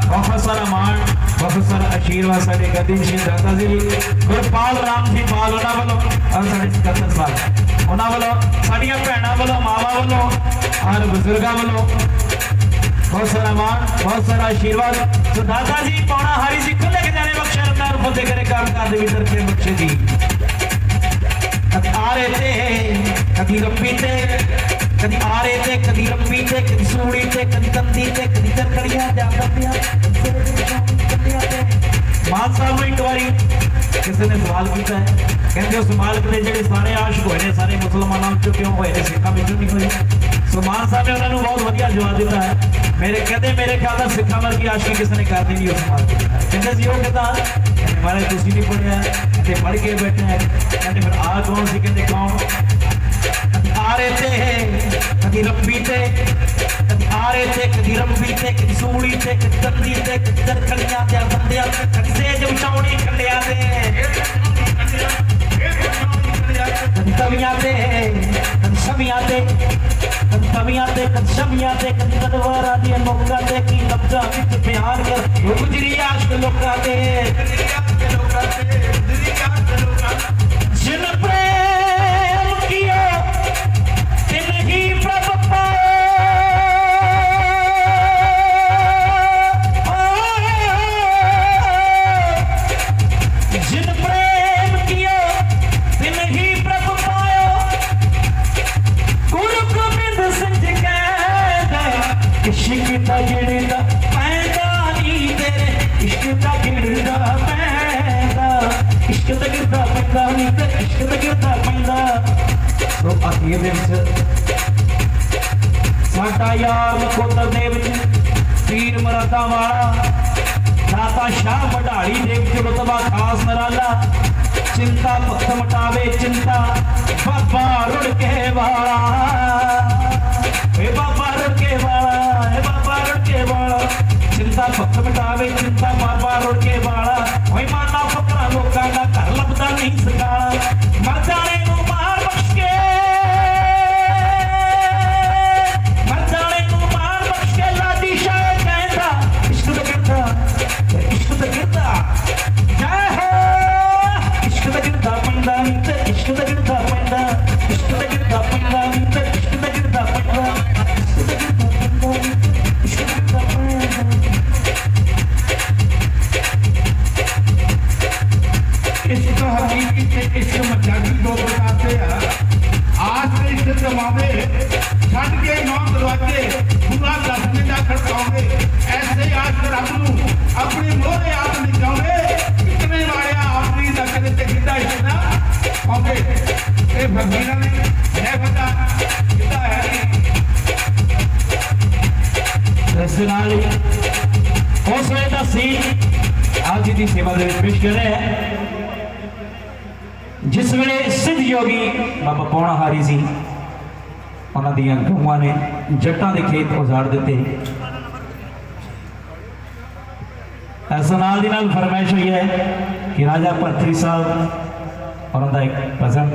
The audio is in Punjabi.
ਪ੍ਰੋਫੈਸਰ ਅਮਾਨ, ਪ੍ਰੋਫੈਸਰ ਅਸ਼ੀਰਵਾਦ ਸਾਡੇ ਗੱਦੀ ਸਿੰਘ ਦਾਤਾ ਜੀ ਗੁਰਪਾਲ ਰਾਮ ਜੀ ਪਾਲ ਉਹਨਾਂ ਵੱਲੋਂ ਔਰ ਸਾਡੇ ਸਕੱਤਰ ਸਾਹਿਬ, ਉਹਨਾਂ ਵੱਲੋਂ, ਸਾਡੀਆਂ ਭੈਣਾਂ ਵੱਲੋਂ, ਮਾਵਾਂ ਵੱਲੋਂ ਔਰ ਬਜ਼ੁਰਗਾਂ ਵੱਲੋਂ ਬਹੁਤ ਸਾਰਾ ਮਾਣ ਬਹੁਤ ਸਾਰਾ ਆਸ਼ੀਰਵਾਦ ਸੋ ਦਾਤਾ ਜੀ ਪੌਣਾ ਹਾਰੀ ਜੀ ਖੁੱਲੇ ਕੇ ਜਾਣੇ ਬਖਸ਼ੇ ਰੰਦਾਰ ਫਤਿਹ ਕਰੇ ਕੰਮ ਕਰਦੇ ਵੀ ਤਰਕੇ ਬਖਸ਼ੇ ਜੀ। ਕਦੀ ਆਰੇ ਤੇ ਕਦੀ ਰੱਬੀ ਤੇ ਕਦੀ ਆਰੇ ਤੇ, ਕਦੀ ਰੱਬੀ ਤੇ, ਕਦੀ ਸੂੜੀ ਤੇ, ਕਦੀ ਕੰਦੀ ਤੇ, ਕਦੀ ਚੱਕੜੀਆਂ ਜਾਂ ਕੰਦੀਆਂ ਮਾਨ ਸਾਹਿਬ ਨੂੰ ਇੱਕ ਵਾਰੀ ਕਿਸੇ ਨੇ ਸਵਾਲ ਕੀਤਾ ਹੈ। ਕਹਿੰਦੇ ਉਸ ਮਾਲਕ ਦੇ ਜਿਹੜੇ ਸਾਰੇ ਆਸ਼ਿਕ ਹੋਏ ਨੇ, ਸਾਰੇ ਮੁਸਲਮਾਨਾਂ ਵਿੱਚੋਂ ਕਿਉਂ ਹੋਏ ਨੇ, ਸਿੱਖਾਂ ਵਿੱਚੋਂ ਨਹੀਂ ਹੋਏ? ਸੋ ਸਾਹਿਬ ਨੇ ਉਹਨਾਂ ਨੂੰ ਬਹੁਤ ਵਧੀਆ ਜਵਾਬ ਦਿੱਤਾ ਹੈ। ਮੇਰੇ ਕਹਿੰਦੇ, ਮੇਰੇ ਖਿਆਲ ਨਾਲ ਸਿੱਖਾਂ ਵਰਗੀ ਆਸ਼ਿਕੀ ਕਿਸੇ ਨੇ ਕਰਦੀ ਨਹੀਂ ਉਸ ਮਾਲਕ ਕਹਿੰਦੇ ਸੀ ਉਹ ਕਿਦਾਂ? ਕਹਿੰਦੇ ਮਾਰੇ ਤੁਸੀਂ ਨਹੀਂ ਪੜਿਆ ਤੇ ਪੜ ਕੇ ਬੈਠੇ ਕਹਿੰਦੇ, ਫਿਰ ਆ ਕੌਣ ਸੀ? ਕਹਿੰਦੇ, ਕੌਣ? ਕਦੀ ਰੱਬੀ ਤੇ ਕਦੀ ਆਰੇ ਤੇ ਕਦੀ ਰੱਬੀ ਤੇ ਕਦੀ ਸੂਲੀ ਤੇ ਕਦੀ ਕੰਦੀ ਤੇ ਕਦੀ ਦਰਖਲੀਆਂ ਤੇ ਬੰਦਿਆਂ ਤੇ ਕਦੇ ਜਮਸ਼ਾਉਣੀ ਖੰਡਿਆਂ ਤੇ ਕਦੀ ਤਵੀਆਂ ਤੇ ਕਦੀ ਸ਼ਮੀਆਂ ਤੇ ਕਦੀ ਤਵੀਆਂ ਤੇ ਕਦੀ ਸ਼ਮੀਆਂ ਤੇ ਕਦੀ ਤਲਵਾਰਾਂ ਦੀਆਂ ਨੋਕਾਂ ਤੇ ਕੀ ਲਫ਼ਜ਼ਾਂ ਵਿੱਚ ਬਿਆਨ ਕਰ ਉਹ ਗੁਜਰੀ ਆਸ਼ਕ ਲੋਕਾਂ ਤੇ ਜਿਨ ਸੋ ਦੇ ਵਿੱਚ। ਸਾਡਾ ਯਾਰ ਨਕੋਦਰ ਦੇ ਵਿੱਚ ਪੀਰ ਮਰਾਦਾ ਵਾਲਾ ਦਾਤਾ ਸ਼ਾਹ ਵਢਾਲੀ ਦੇ ਵਿੱਚ ਰਤਬਾ, ਖਾਸ ਨਰਾਲਾ। ਚਿੰਤਾ ਭੁੱਖ ਮਟਾਵੇ, ਚਿੰਤਾ ਬਾਬਾ ਰੁੜ ਕੇ ਵਾਲਾ। ਏ ਬਾਬਾ ਰੁੜ ਕੇ ਵਾਲਾ, ਏ ਬਾਬਾ ਰੁੜ ਕੇ ਵਾਲਾ। ਚਿੰਤਾ ਭੁੱਖ ਮਟਾਵੇ, ਚਿੰਤਾ ਬਾਬਾ ਰੁੜ ਕੇ ਵਾਲਾ। ਓਏ ਮਾਨਾ ਤੇ ਇਸ਼ਕ ਦੋ ਪ੍ਰਕਾਰ ਆ। ਆਸ ਤੇ ਇਸ਼ਕ ਜਮਾਵੇ ਛੱਡ ਕੇ ਨੌ ਦਰਵਾਜ਼ੇ ਪੂਰਾ ਦਸਵੇਂ ਦਾ ਖੜਕਾਉਂਦੇ ਐਸੇ ਆਸ਼ਕ ਰੱਬ ਨੂੰ ਆਪਣੀ ਮੋਹਰੇ ਆਪ ਨਿਕਾਉਂਦੇ ਕਿਤਨੇ ਵਾਲਿਆ ਆਪਣੀ ਦਾ ਤੇ ਕਿੱਦਾਂ ਇਸ਼ਕ ਨਾ ਇਹ ਫਕੀਰਾਂ ਨੇ ਹੈ ਪਤਾ ਕਿੱਦਾਂ ਹੈ ਇਸ ਦੇ ਉਸ ਵੇਲੇ ਦਾ ਸੀ, ਅੱਜ ਜੀ ਦੀ ਸੇਵਾ ਦੇ ਵਿੱਚ ਪੇਸ਼ ਕਰ ਰਿਹਾ ਹੈ। ਜਿਸ ਵੇਲੇ ਸਿੱਧ ਯੋਗੀ ਬਾਬਾ ਪੌਣਾ ਹਾਰੀ ਸੀ ਉਹਨਾਂ ਦੀਆਂ ਗਊਆਂ ਨੇ ਜੱਟਾਂ ਦੇ ਖੇਤ ਉਜਾੜ ਦਿੱਤੇ। ਇਸ ਨਾਲ ਦੀ ਨਾਲ ਫਰਮਾਇਸ਼ ਹੋਈ ਹੈ ਕਿ ਰਾਜਾ ਭਰਤਰੀ ਸਾਹਿਬ ਉਹਨਾਂ ਦਾ ਇੱਕ ਭਜਨ